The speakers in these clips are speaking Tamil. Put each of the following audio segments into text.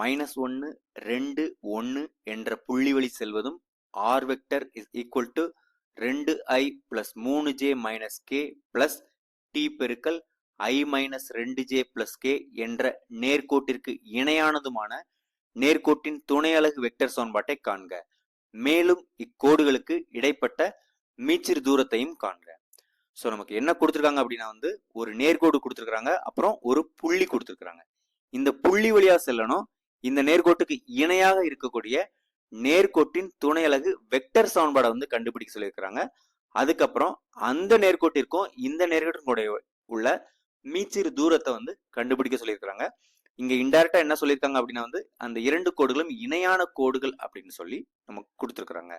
மைனஸ் ஒன்று ரெண்டு ஒன்று என்ற புள்ளி வழி செல்வதும் R vector is equal to ரெண்டு ஐ பிளஸ் மூணு J minus K plus T பெருக்கல் ஐ மைனஸ் ரெண்டு ஜே பிளஸ் கே என்ற நேர்கோட்டிற்கு இணையானதுமான நேர்கோட்டின் துணை அலகு வெக்டர் சமன்பாட்டை காண்க. மேலும் இக்கோடுகளுக்கு இடைப்பட்ட மீச்சிறு தூரத்தையும் காண்க. ஸோ நமக்கு என்ன கொடுத்துருக்காங்க அப்படின்னா வந்து ஒரு நேர்கோடு கொடுத்துருக்குறாங்க அப்புறம் ஒரு புள்ளி கொடுத்துருக்குறாங்க. இந்த புள்ளி வழியாக செல்லணும் இந்த நேர்கோட்டுக்கு இணையாக இருக்கக்கூடிய நேர்கோட்டின் துணை அலகு வெக்டர் சமன்பாடை வந்து கண்டுபிடிக்க சொல்லியிருக்கிறாங்க. அதுக்கப்புறம் அந்த நேர்கோட்டிற்கும் இந்த நேர்கோட்டினுடைய உள்ள மீச்சிறு தூரத்தை வந்து கண்டுபிடிக்க சொல்லியிருக்கிறாங்க. இங்க இன்டைரக்டா என்ன சொல்லியிருக்காங்க அப்படின்னா வந்து அந்த இரண்டு கோடுகளும் இணையான கோடுகள் அப்படின்னு சொல்லி நமக்கு கொடுத்துருக்குறாங்க.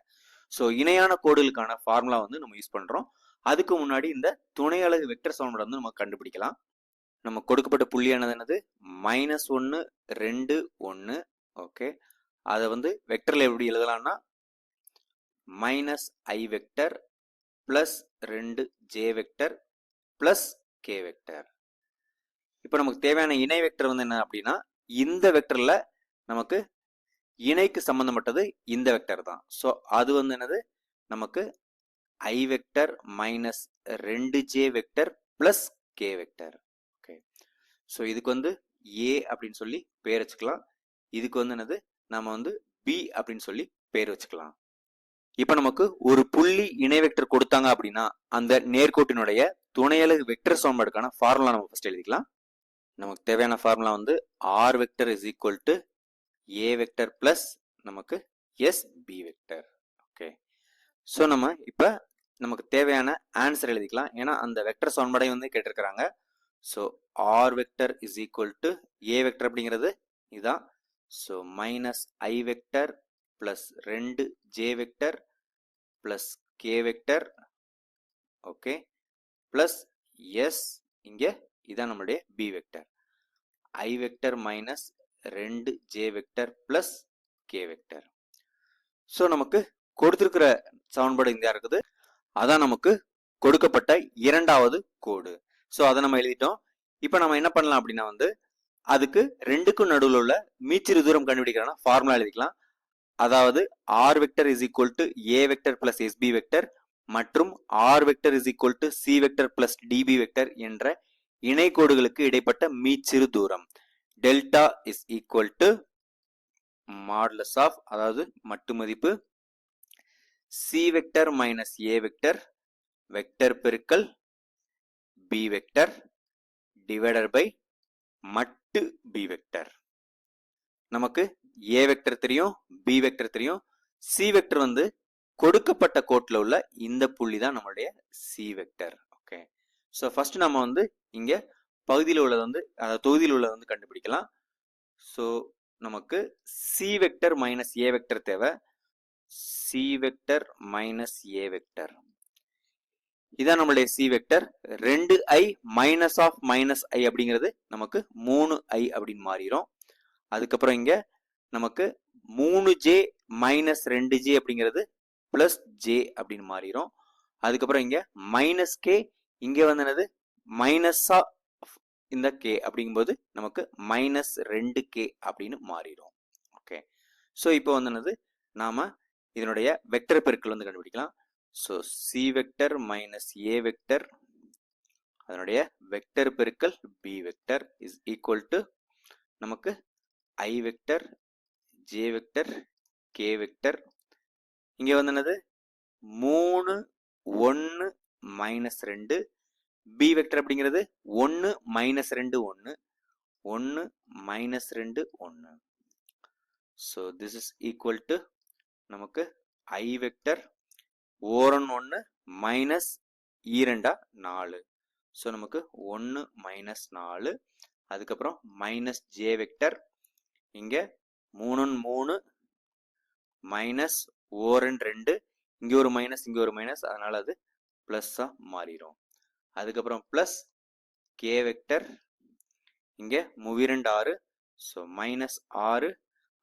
ஸோ இணையான கோடுகளுக்கான ஃபார்முலா வந்து நம்ம யூஸ் பண்றோம். அதுக்கு முன்னாடி இந்த துணை அலகு வெக்டர் சமன்பாடு வந்து நம்ம கண்டுபிடிக்கலாம். நம்ம கொடுக்கப்பட்ட புள்ளியானது என்னது மைனஸ் ஒன்று ரெண்டு ஒன்று ஓகே அதை வந்து வெக்டரில் எப்படி எழுதலாம்னா மைனஸ் ஐ வெக்டர் ப்ளஸ் ரெண்டு J vector plus K vector இப்போ நமக்கு தேவையான இணை வெக்டர் வந்து என்ன அப்படின்னா இந்த வெக்டரில் நமக்கு இணைக்கு சம்மந்தப்பட்டது இந்த வெக்டர் தான். ஸோ அது வந்து என்னது? நமக்கு ஐ வெக்டர் மைனஸ் ரெண்டு J vector plus K vector so இதுக்கு வந்து ஏ அப்படின்னு சொல்லி பேர் வச்சுக்கலாம். இதுக்கு வந்து என்னது? நம்ம வந்து பி அப்படின்னு சொல்லி பேர் வச்சுக்கலாம். இப்போ நமக்கு ஒரு புள்ளி இணை வெக்டர் கொடுத்தாங்க அப்படின்னா அந்த நேர்கோட்டினுடைய துணையலகு வெக்டர் சமன்பாடுக்கான ஃபார்முலா நம்ம ஃபர்ஸ்ட் எழுதிக்கலாம். நமக்கு தேவையான ஃபார்முலா வந்து R vector is equal to A vector plus நமக்கு S B vector okay so நம்ம இப்போ நமக்கு தேவையான ஆன்சர் எழுதிக்கலாம். ஏன்னா அந்த வெக்டர் சமன்பாடையும் வந்து கேட்டிருக்கிறாங்க. So R vector is equal to A vector அப்படிங்கிறது இதுதான் so minus I vector plus ரெண்டு J vector plus K vector okay plus S இங்கே இதான் நம்மளுடைய B vector I vector minus ரெண்டு J vector plus K vector so நமக்கு கொடுத்திருக்கிற சமன்பாடு இங்கே இருக்குது. அதான் நமக்கு கொடுக்கப்பட்ட இரண்டாவது கோடு. ஸோ அதை நம்ம எழுதிட்டோம். இப்போ நம்ம என்ன பண்ணலாம் அப்படின்னா வந்து அதுக்கு ரெண்டுக்கும் நடுவில் உள்ள மீச்சிறு தூரம் கண்டுபிடிக்கிறோம்னா ஃபார்முலா எழுதிக்கலாம். அதாவது R vector is equal to A vector plus S B vector மற்றும் R vector is equal to C vector plus T B vector என்ற இணைக்கோடுகளுக்கு இடைப்பட்ட மீச்சிறு தூரம். Delta is equal to modulus of அதாவது மட்டு மதிப்பு C vector minus A vector vector பெருக்கல் பி வெக்டர் டிவைடட் பை மட்டு பி வெக்டர் நமக்கு ஏ வெக்டர் தெரியும் பி வெக்டர் தெரியும். சி வெக்டர் வந்து கொடுக்கப்பட்ட கோட்டில் உள்ள இந்த புள்ளி தான் நம்மளுடைய C vector okay so first நம்ம வந்து இங்கே பகுதியில் உள்ளது வந்து அதாவது தொகுதியில் உள்ளது வந்து கண்டுபிடிக்கலாம். ஸோ நமக்கு C vector minus A vector தேவை. C vector minus A vector இதான் நம்மளுடைய சி வெக்டர் ரெண்டு I minus of minus I அப்படிங்கிறது நமக்கு மூணு ஐ அப்படின்னு மாறிடும் அதுக்கப்புறம் இங்க நமக்கு மூணு ஜே மைனஸ் ரெண்டு ஜே அப்படிங்கிறது பிளஸ் ஜே அப்படின்னு மாறிடும் அதுக்கப்புறம் இங்க மைனஸ் கே இங்க வந்து என்னது? ஆஃப் இந்த கே அப்படிங்கும்போது நமக்கு மைனஸ் ரெண்டு கே அப்படின்னு மாறிடும் ஓகே ஸோ இப்போ வந்து என்னது? நாம இதனுடைய வெக்டர் பெருக்கள் வந்து கண்டுபிடிக்கலாம். So C vector minus A vector அதனுடைய வெக்டர் பெருக்கல் B vector is equal to நமக்கு I vector J vector K vector இங்கே வந்து என்னது? மூணு ஒன்று மைனஸ் ரெண்டு. பி வெக்டர் அப்படிங்கிறது ஒன்று மைனஸ் ரெண்டு ஒன்று ஒன்று மைனஸ் ரெண்டு ஒன்று so this is equal to நமக்கு ஐ வெக்டர் ஓரன் ஒன்று மைனஸ் ஈரெண்டா நாலு. ஸோ நமக்கு ஒன்று மைனஸ் நாலு அதுக்கப்புறம் மைனஸ் ஜே வெக்டர் இங்கே மூணு மூணு மைனஸ் ஓரன் ரெண்டு இங்கே ஒரு மைனஸ் இங்கே ஒரு மைனஸ் அதனால் அது ப்ளஸ்ஸாக மாறிடும் அதுக்கப்புறம் ப்ளஸ் கே வெக்டர் இங்கே முவிரெண்டு ஆறு ஸோ மைனஸ் ஆறு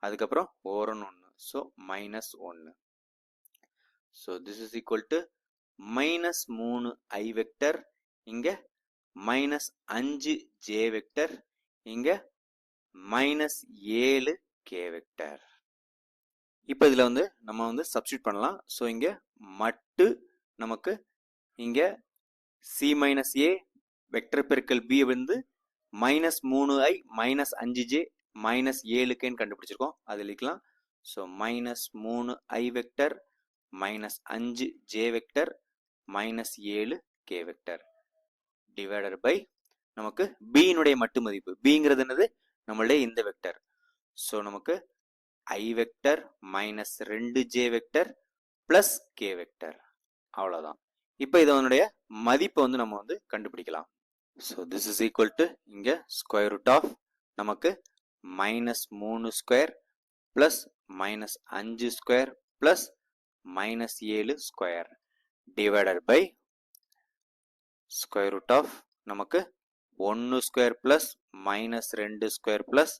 அதுக்கப்புறம் ஓரன் ஒன்று ஸோ மைனஸ் ஒன்று so this is equal to minus மூணு ஐ வெக்டர் இங்கே மைனஸ் அஞ்சு ஜே வெக்டர் இங்கே மைனஸ் ஏழு கே வெக்டர் இப்போ இதில் வந்து நம்ம வந்து சப்ஸ்டியூட் பண்ணலாம். ஸோ இங்கே மட்டு நமக்கு இங்கே சி மைனஸ் ஏ வெக்டர் பெருக்கல் பி வந்து மைனஸ் மூணு ஐ மைனஸ் அஞ்சு ஜே மைனஸ் ஏழுக்கேன்னு கண்டுபிடிச்சிருக்கோம். அது எழுதிக்கலாம். ஸோ மைனஸ் மூணு ஐ வெக்டர் மைனஸ் அஞ்சு ஜே வெக்டர் மைனஸ் ஏழு கே வெக்டர் டிவைடட் பை நமக்கு பியினுடைய மட்டு மதிப்பு. பிங்கிறது என்னது? நம்மளுடைய இந்த வெக்டர் ஸோ நமக்கு ஐ வெக்டர் மைனஸ் ரெண்டு J vector plus K vector அவ்வளோதான் இப்போ இதனுடைய மதிப்பை வந்து நம்ம வந்து கண்டுபிடிக்கலாம். So this is equal to இங்கே ஸ்கொயர் ரூட் ஆஃப் நமக்கு மைனஸ் மூணு ஸ்கொயர் ப்ளஸ் மைனஸ் அஞ்சு ஸ்கொயர் ப்ளஸ் மைனஸ் ஏழு square divided by square root of நமக்கு ஒன்று ஸ்கொயர் ப்ளஸ் மைனஸ் ரெண்டு ஸ்கொயர் ப்ளஸ்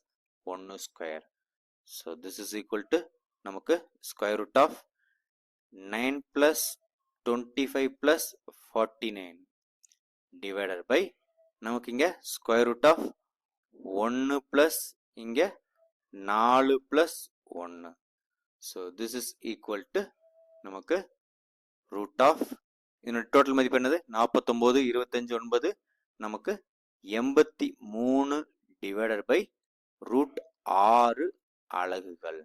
ஒன்று square so this is equal to நமக்கு square root of nine plus twenty five plus forty nine divided by நமக்கு இங்கே ஸ்கொயர் ரூட் ஆஃப் ஒன்று ப்ளஸ் இங்கே நாலு ப்ளஸ் ஒன்று so this is equal to நமக்கு ரூட் ஆஃப் இதனோட டோட்டல் மதிப்பு என்னது? நாற்பத்தொம்போது இருபத்தஞ்சு ஒன்பது. நமக்கு எண்பத்தி மூணு டிவைடட் பை ரூட் ஆறு அலகுகள்.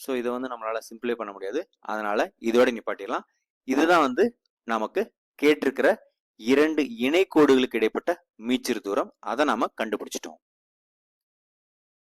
ஸோ இதை வந்து நம்மளால் சிம்பிளை பண்ண முடியாது. அதனால் இதோட நிப்பாட்டிடலாம். இதுதான் வந்து நமக்கு கேட்டிருக்கிற இரண்டு இணைக்கோடுகளுக்கு இடைப்பட்ட மீச்சிறு தூரம். அதை நாம் கண்டுபிடிச்சிட்டோம்.